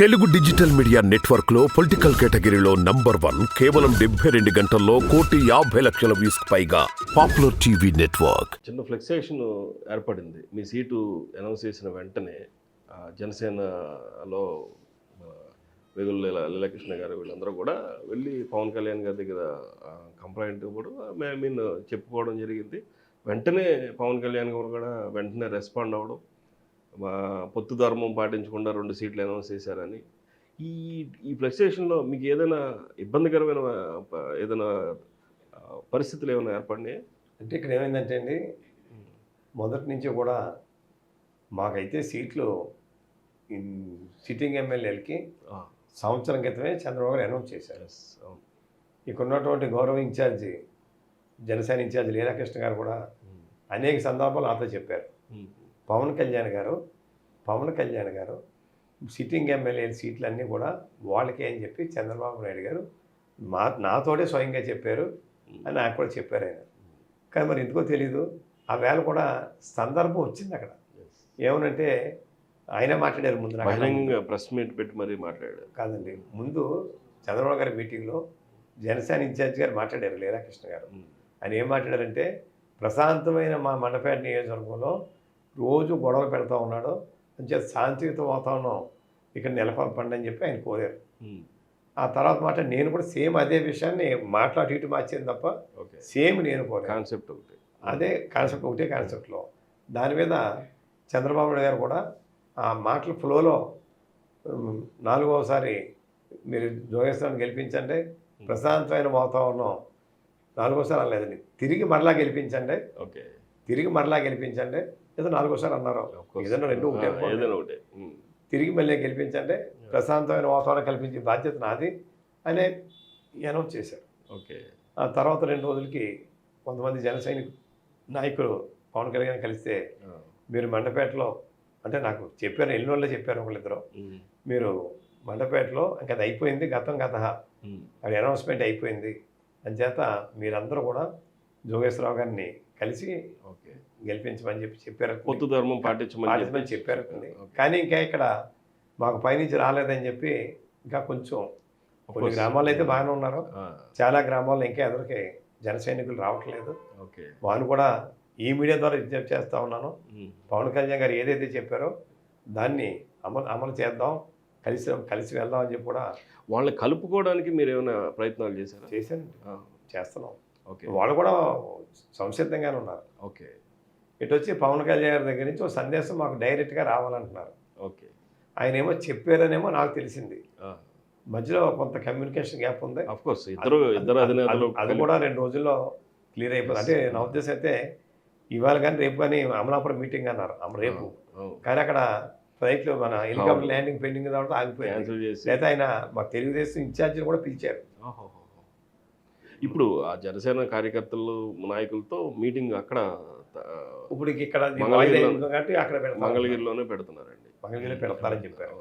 Telugu digital media నెట్వర్క్లో political కేటగిరీలో number one కేవలం డెబ్బై రెండు గంటల్లో కోటి యాభై లక్షల వ్యూస్ పైగా పాపులర్ టీవీ నెట్వర్క్. చిన్న ఫ్లెక్సేషన్ ఏర్పడింది. మీ సీటు అనౌన్స్ చేసిన వెంటనే జనసేనలో మన లీలాకృష్ణ గారు వీళ్ళందరూ కూడా వెళ్ళి పవన్ కళ్యాణ్ గారి దగ్గర కంప్లైంట్ ఇవ్వడం ఐ మీన్ చెప్పుకోవడం జరిగింది. వెంటనే పవన్ కళ్యాణ్ గారు కూడా వెంటనే రెస్పాండ్ అవ్వడం పొత్తు ధర్మం పాటించకుండా రెండు సీట్లు అనౌన్స్ చేశారని. ఈ ఈ ఫ్లక్సేషన్లో మీకు ఏదైనా ఇబ్బందికరమైన ఏదైనా పరిస్థితులు ఏమైనా ఏర్పడినాయి? అంటే ఇక్కడ ఏమైందంటే అండి మొదటి నుంచి కూడా మాకైతే సీట్లు సిట్టింగ్ ఎమ్మెల్యేలకి సంవత్సరం క్రితమే చంద్రబాబు గారు అనౌన్స్ చేశారు. ఇక్కడ ఉన్నటువంటి గౌరవ ఇన్ఛార్జి జనసేన ఇన్ఛార్జి లీలాకృష్ణ గారు కూడా అనేక సందర్భాలు నాతో చెప్పారు. పవన్ కళ్యాణ్ గారు పవన్ కళ్యాణ్ గారు సిట్టింగ్ ఎమ్మెల్యే సీట్లన్నీ కూడా వాళ్ళకే అని చెప్పి చంద్రబాబు నాయుడు గారు మా నాతోటే స్వయంగా చెప్పారు అని నాకు కూడా చెప్పారు ఆయన. కానీ మరి ఎందుకో తెలీదు. ఆ వేళ కూడా సందర్భం వచ్చింది అక్కడ. ఏమనంటే ఆయన మాట్లాడారు ముందు ప్రెస్ మీట్ పెట్టి మరీ మాట్లాడాడు కాదండి. ముందు చంద్రబాబు గారి మీటింగ్లో జనసేన ఇన్ఛార్జ్ గారు మాట్లాడారు లీలాకృష్ణ గారు. ఆయన ఏం మాట్లాడారంటే ప్రశాంతమైన మా మండపేట నియోజకవర్గంలో రోజు గొడవలు పెడతా ఉన్నాడు. అంచే శాంతియుత వాతావరణం ఇక్కడ నెలకొల్పండి అని చెప్పి ఆయన కోరారు. ఆ తర్వాత మాట నేను కూడా సేమ్ అదే విషయాన్ని మాట్లాడి ఇటు మార్చింది తప్ప ఓకే. సేమ్ నేను కోరాను. కాన్సెప్ట్ ఒకటి. అదే కాన్సెప్ట్ ఒకటే కాన్సెప్ట్లో. దాని మీద చంద్రబాబు నాయుడు గారు కూడా ఆ మాటల ఫ్లోలో నాలుగవసారి మీరు జోగేశ్వరాన్ని గెలిపించండి ప్రశాంతమైన వాతావరణం నాలుగోసారి అనలేదండి. తిరిగి మరలా గెలిపించండి. ఓకే. తిరిగి మరలా గెలిపించండి ఏదో నాలుగోసారి అన్నారు Of course. ఏదైనా రెండు ఒకటే. ఏదైనా. తిరిగి మళ్ళీ గెలిపించండి ప్రశాంతమైన వాతావరణం కల్పించే బాధ్యత నాది అనే అనౌన్స్ చేశారు ఓకే ఆ తర్వాత రెండు రోజులకి కొంతమంది జన నాయకులు పవన్ కళ్యాణ్ కలిస్తే. మీరు మండపేటలో అంటే నాకు చెప్పారు ఎన్ని రోజుల్లో చెప్పారు ఒకళ్ళిద్దరు. మీరు మండపేటలో ఇంకా అది అయిపోయింది గతం గత. అది అనౌన్స్మెంట్ అయిపోయింది అని చేత మీరందరూ కూడా జోగేశ్వరరావు గారిని కలిసి ఓకే. గెలిపించమని చెప్పి చెప్పారు పొత్తు ధర్మం పాటించమని పాటించమని చెప్పారు. కానీ ఇంకా ఇక్కడ మాకు పైనుంచి రాలేదని చెప్పి ఇంకా కొంచెం కొన్ని. గ్రామాల్లో అయితే బాగానే ఉన్నారు. చాలా గ్రామాల్లో ఇంకా ఎదురుకి జన సైనికులు రావట్లేదు. ఓకే. వాళ్ళు కూడా ఈ మీడియా ద్వారా విజ్ఞప్తి చేస్తా ఉన్నాను. పవన్ కళ్యాణ్ గారు ఏదైతే చెప్పారో దాన్ని అమలు అమలు చేద్దాం కలిసి కలిసి వెళ్దాం అని చెప్పి కూడా వాళ్ళని కలుపుకోవడానికి మీరు ఏమైనా ప్రయత్నాలు చేశారా? చేశాను ఆ, చేస్తున్నాం. వాళ్ళు కూడా సంసిద్ధంగానే ఉన్నారు. ఓకే. ఇటు వచ్చి పవన్ కళ్యాణ్ గారి దగ్గర నుంచి ఒక సందేశం మాకు డైరెక్ట్గా రావాలంటున్నారు. ఓకే. ఆయన ఏమో చెప్పారనేమో నాకు తెలిసింది. మధ్యలో కొంత కమ్యూనికేషన్ గ్యాప్ ఉంది. కోర్స్ ఇద్దరు ఇద్దరు అది- అధినేతలు అది- అది కూడా రెండు రోజుల్లో క్లియర్ అయిపోతుంది అంటే నా ఉద్దేశం అయితే ఇవాళ కానీ రేపు కానీ అమలాపురం మీటింగ్ అన్నారు. రేపు. అవును. కానీ అక్కడ ఫ్లైట్లో మన హెలికాప్టర్ అవును. ల్యాండింగ్ పెండింగ్ తర్వాత ఆగిపోయింది. లేదా ఆయన మా తెలుగుదేశం ఇన్ఛార్జీని కూడా పిలిచారు. ఇప్పుడు ఆ జనసేన కార్యకర్తలు నాయకులతో మీటింగ్ అక్కడ ఇప్పుడు ఇక్కడ మంగళగిరిలోనే పెడుతున్నారండి. మంగళగిరిలో పెడతారని చెప్పారు.